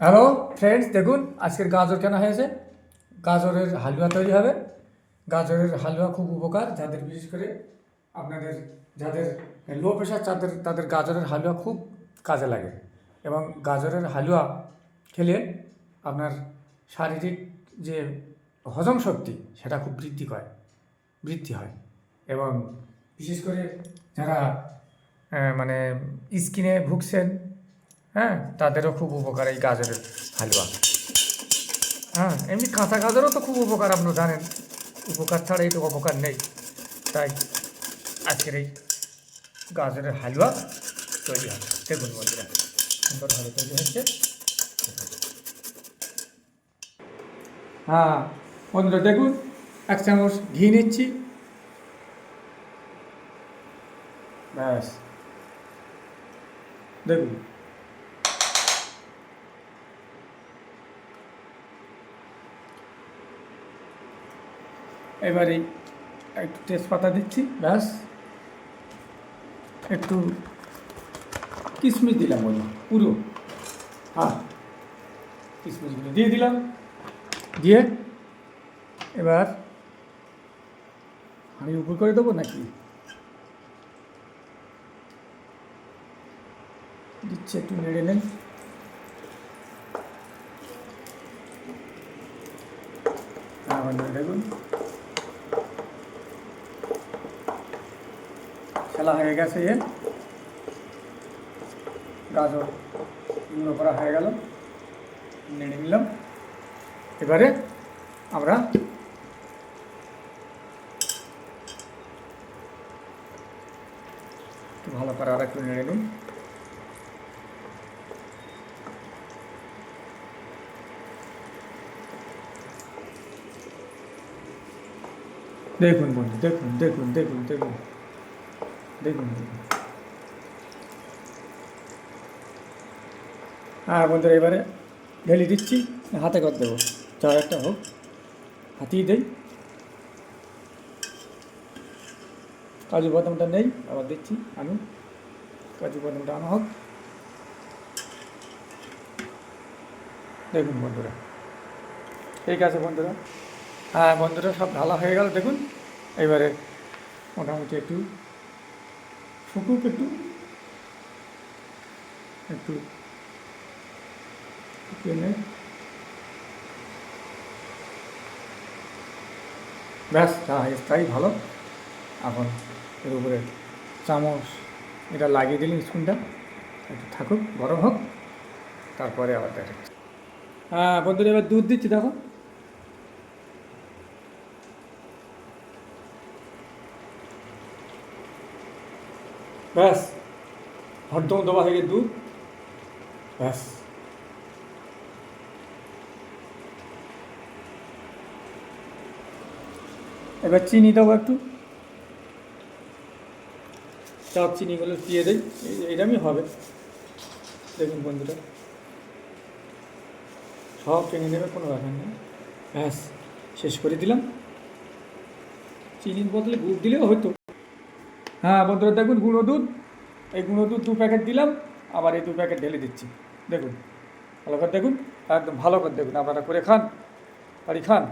Hello friends দেখুন, আজকের গাজর কেনা হয়েছে। গাজরের হালুয়া তৈরি হবে। গাজরের হালুয়া খুব উপকার, যাদের বিশেষ করে আপনাদের, যাদের লো প্রেশার তাদের তাদের গাজরের হালুয়া খুব কাজে লাগে। এবং গাজরের হালুয়া খেলে আপনার শারীরিক যে হজম শক্তি, সেটা খুব বৃদ্ধি করে বৃদ্ধি হয়। এবং বিশেষ করে যারা মানে স্কিনে ভুগছেন হ্যাঁ তাদেরও খুব উপকার এই গাজরের হালুয়া। হ্যাঁ এমনি কাঁচা গাজরও তো খুব উপকার আপনারা জানেন। উপকার ছাড়া এই তো অপকার নেই। তাই আজকের এই গাজরের হালুয়া তৈরি হবে দেখুন বন্ধুরা, সুন্দরভাবে তৈরি হচ্ছে। হ্যাঁ বন্ধুরা দেখুন, এক চামচ ঘি নিচ্ছি। ব্যাস। দেখুন এবারে একটু তেজপাতা দিচ্ছি, ব্যাস। একটু কিশমিশ দিলাম ওই পুরো। হ্যাঁ কিশমিশগুলো দিয়ে দিলাম। দিয়ে এবার আমি উপর করে দেবো নাকি? দিচ্ছে একটু নেড়ে নেই। আমার দেখুন খেলা হয়ে গেছে এর গাজর গুঁড়ো করা হয়ে গেল নেড়ে নিলাম এবারে আমরা একটু ভালো করে আর একটু নেড়ে নিই দেখুন বন্ধু দেখুন দেখুন দেখুন দেখুন দেখুন। হ্যাঁ বন্ধুরা, এবারে ঢেলে দিচ্ছি, হাতে কর দেবো। চা একটা হোক, হাতিয়ে দেই। কাজু বাদামটা নেই, আবার দিচ্ছি আমি। কাজু বাদামটা আনা হোক। দেখুন বন্ধুরা, ঠিক আছে বন্ধুরা। হ্যাঁ বন্ধুরা, সব ঢালা হয়ে গেল, দেখুন। এবারে মোটামুটি একটু শুকুক একটু একটু নেই ব্যাস তাই ভালো। এখন এর উপরে চামচ এটা লাগিয়ে দিলেন স্পুনটা। একটু থাকুক, গরম হোক, তারপরে আবার দেখাচ্ছি। হ্যাঁ বন্ধুরা, এবার দুধ দিচ্ছি, দেখো। ব্যাস। হরদম হয়ে গেছে দুধ ব্যাস। এবার চিনি দেবো একটু। সব চিনিগুলো দিয়ে দিই। এইরকমই হবে। দেখুন বন্ধুরা। সব চিনি দেবে, কোনো ব্যাপার নেই। ব্যাস, শেষ করে দিলাম। চিনির বদলে গুড় দিলেও হতো। হ্যাঁ বন্ধুরা দেখুন, গুঁড়ো দুধ। এই গুঁড়ো দুধ দু প্যাকেট দিলাম, আবার এই দু প্যাকেট ঢেলে দিচ্ছি। দেখুন, ভালো করে দেখুন, একদম ভালো করে দেখুন, আপনারা করে খান, বাড়ি খান।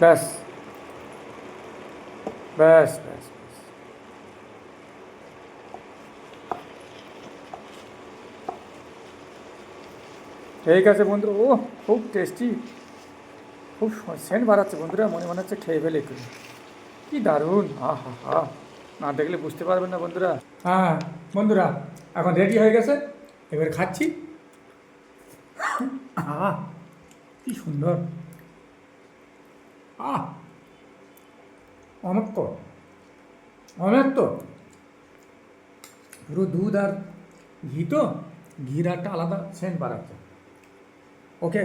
ব্যাস। ব্যাস ব্যাস। ঠিক আছে বন্ধু। ও, খুব টেস্টি খুব সেন্ট বাড়াচ্ছে বন্ধুরা, মনে মনে হচ্ছে খেয়ে ফেলে একটু। কি দারুণ। হা হা হা। না দেখলে বুঝতে পারবেন না বন্ধুরা। হ্যাঁ বন্ধুরা, এখন রেডি হয়ে গেছে। এবার খাচ্ছি। আহ, কি সুন্দর। আহ অনেক তো পুরো দুধ আর ঘি তো ঘির একটা আলাদা সেন্ট বাড়াচ্ছে ওকে